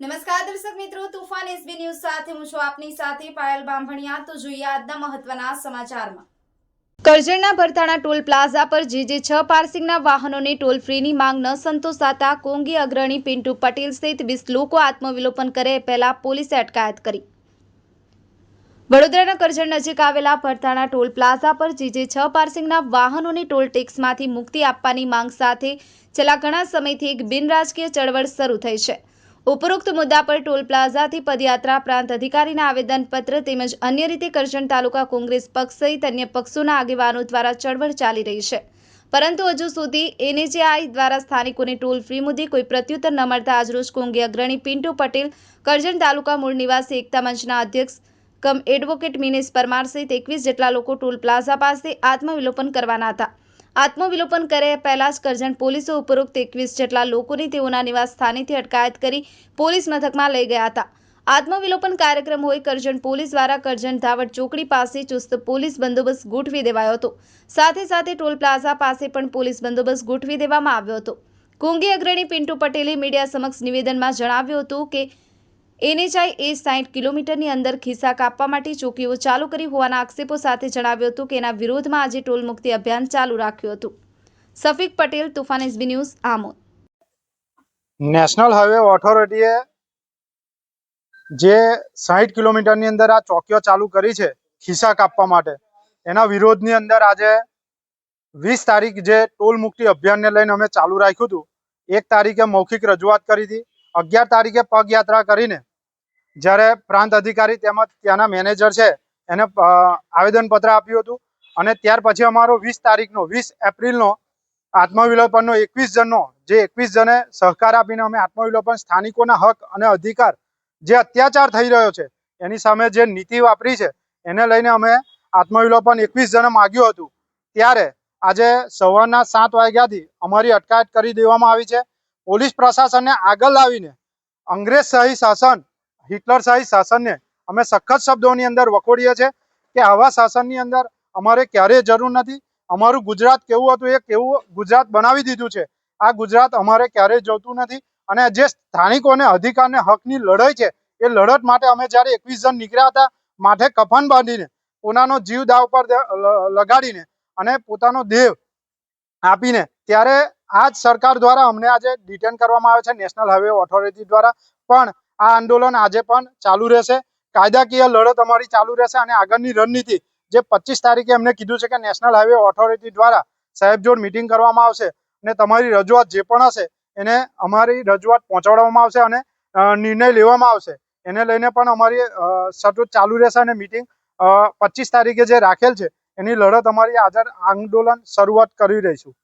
નમસ્કાર દર્શક મિત્રો, તુફાન એસબી ન્યૂઝ સાથે હું છું આપની સાથે પાયલ બાંભણિયા. તો જોઈએ આજના મહત્વના સમાચારમાં. કરજણના ભરતાણા ટોલ પ્લાઝા પર જે જે છ પાર્સિંગના વાહનોની ટોલ ફ્રીની માંગ ન સંતોષાતા કોંગી અગ્રણી પિન્ટુ પટેલ સહિત વીસ લોકો આત્મવિલોપન કરે પહેલા પોલીસે અટકાયત કરી. વડોદરાના કરજણ નજીક આવેલા ભરતાણા ટોલ પ્લાઝા પર જે જે છ પાર્સિંગના વાહનોની ટોલ ટેક્સમાંથી મુક્તિ આપવાની માંગ સાથે છેલ્લા ઘણા સમયથી એક બિનરાજકીય ચળવળ શરૂ થઈ છે. ઉપરોક્ત મુદ્દા પર ટોલ પ્લાઝાથી પદયાત્રા પ્રાંત અધિકારીના આવેદનપત્ર તેમજ અન્ય રીતે કરજણ તાલુકા કોંગ્રેસ પક્ષ સહિત અન્ય પક્ષોના આગેવાનો દ્વારા ચળવળ ચાલી રહી છે. પરંતુ હજુ સુધી એનએજેઆઈ દ્વારા સ્થાનિકોને ટોલ ફ્રી મુદ્દે કોઈ પ્રત્યુત્તર ન મળતા આજરોજ કોંગી અગ્રણી પિન્ટુ પટેલ, કરજણ તાલુકા મૂળ નિવાસી એકતા મંચના અધ્યક્ષ, કમ એડવોકેટ મિનેશ પરમાર સહિત એકવીસ જેટલા લોકો ટોલ પ્લાઝા પાસે આત્મવિલોપન કરવાના હતા. આત્મવિલોપન કરે પહેલા જ કરજણ પોલીસે ઉપરોક્ત એકવીસ જેટલા લોકોની તેઓના નિવાસ સ્થાનેથી અટકાયત કરી પોલીસ મથકમાં લઈ ગયા હતા. આત્મવિલોપન કાર્યક્રમ હોય કરજણ પોલીસ દ્વારા કરજણ ધાવડ ચોકડી પાસે ચુસ્ત પોલીસ બંદોબસ્ત ગોઠવી દેવાયો હતો. સાથે સાથે ટોલ પ્લાઝા પાસે પણ પોલીસ બંદોબસ્ત ગોઠવી દેવામાં આવ્યો હતો. કોંગી અગ્રણી પિન્ટુ પટેલે મીડિયા સમક્ષ નિવેદનમાં જણાવ્યું હતું કે એનએચઆઈ એ સાઠ કિલોમીટરની અંદર ખિસ્સા કાપવા માટે ચોકીઓ ચાલુ કરી હોવાના આક્ષેપો સાથે જણાવ્યું હતું કે એના વિરોધમાં આજે ટોલ મુક્તિ અભિયાન ચાલુ રાખ્યું હતું. Safik Patel, Toofan SB news, Amod. National highway ઓથોરિટીએ જે સાહીઠ કિલોમીટરની અંદર આ ચોકીઓ ચાલુ કરી છે ખિસ્સા કાપવા માટે, એના વિરોધની અંદર આજે વીસ તારીખ જે ટોલ મુક્તિ અભિયાનને લઈને અમે ચાલુ રાખ્યું હતું, એક તારીખે મૌખિક રજૂઆત કરી હતી, અગિયાર તારીખે પગયાત્રા કરીને જ્યારે પ્રાંત અધિકારી તેમજ ત્યાંના મેનેજર છે, એને આવેદનપત્ર આપ્યું હતું અને ત્યાર પછી અમારો વીસ તારીખનો, વીસ એપ્રિલનો આત્મવિલોપનનો એકવીસ જણનો, જે એકવીસ જણે સહકાર આપીને અમે આત્મવિલોપન સ્થાનિકોના હક અને અધિકાર જે અત્યાચાર થઈ રહ્યો છે, એની સામે જે નીતિ વાપરી છે, એને લઈને અમે આત્મવિલોપન એકવીસ જણે માગ્યું હતું. ત્યારે આજે સવારના સાત વાગ્યાથી અમારી અટકાયત કરી દેવામાં આવી છે. પોલીસ પ્રશાસનને આગળ લાવીને અંગ્રેજ શાહી શાસન હિટલર શાહી શાસનને અમે સખત શબ્દોની અંદર વખોડીએ છીએ કે આવા શાસનની અંદર અમારે ક્યારેય જરૂર નથી. અમારું ગુજરાત કેવું હતું એ કેવું ગુજરાત બનાવી દીધું છે. આ ગુજરાત અમારે ક્યારેય જોતું નથી અને જે સ્થાનિકોને અધિકારને હકની લડાઈ છે, એ લડત માટે અમે જ્યારે એકવીસ જણ નીકળ્યા હતા, માથે કફન બાંધીને, પોતાનો જીવ દાવ પર લગાડીને અને પોતાનો દેહ આપીને, ત્યારે આ જ સરકાર દ્વારા અમને આજે ડિટેન કરવામાં આવે છે નેશનલ હાઈવે ઓથોરિટી દ્વારા. પણ આ આંદોલન આજે પણ ચાલુ રહેશે. કાયદાકીય લડત અમારી ચાલુ રહેશે અને આગળની રણનીતિ, જે પચીસ તારીખે એમને કીધું છે કે નેશનલ હાઈવે ઓથોરિટી દ્વારા સાહેબજોડ મિટિંગ કરવામાં આવશે અને તમારી રજૂઆત જે પણ હશે એને અમારી રજૂઆત પહોંચાડવામાં આવશે અને નિર્ણય લેવામાં આવશે. એને લઈને પણ અમારી સતત ચાલુ રહેશે અને મિટિંગ પચીસ તારીખે જે રાખેલ છે એની લડત અમારી આજે આંદોલન શરૂઆત કરી રહીશું.